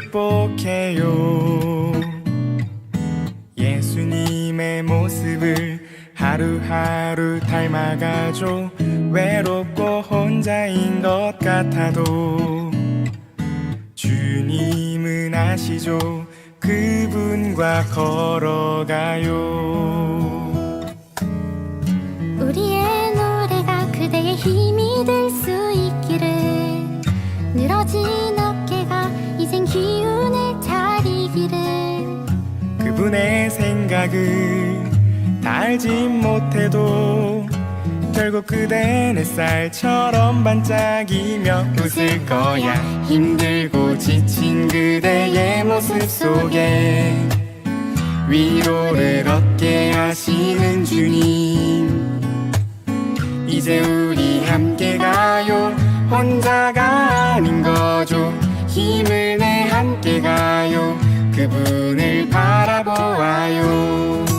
극복해요. 예수님의 모습을 하루하루 닮아가죠. 외롭고 혼자인 것 같아도 주님은 아시죠? 그분과 걸어가요 생각을 다 알지 못해도 결국 그댄 햇살처럼 반짝이며 웃을 거야. 힘들고 지친 그대의 모습 속에 위로를 얻게 하시는 주님. 이제 우리 함께 가요. 혼자가 아닌 거죠. 힘을 내 함께 가요. 그분을 바 라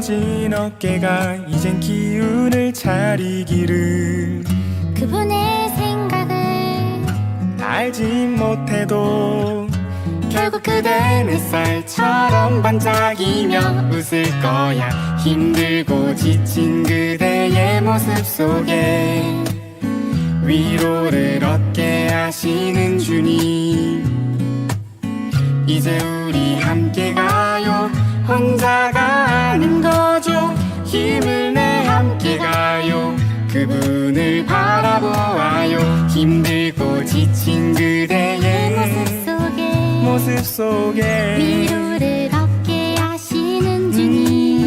늘어진 어깨가 이젠 기운을 차리기를. 그분의 생각을 알지 못해도 결국 그댄 햇살처럼 반짝이며 웃을 거야. 힘들고 지친 그대의 모습 속에 위로를 얻게 하시는 주님. 이제 우리 함께 가요. 혼자가 아닌 거죠. 힘을 내 함께 가요. 그분을 바라보아요. 힘들고 지친 그대의 모습 속에 모습 속에 위로를 얻게 하시는 주님.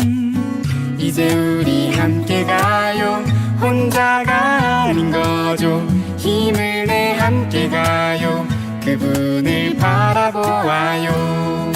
음, 이제 우리 함께 가요. 혼자가 아닌 거죠. 힘을 내 함께 가요. 그분을 바라보아요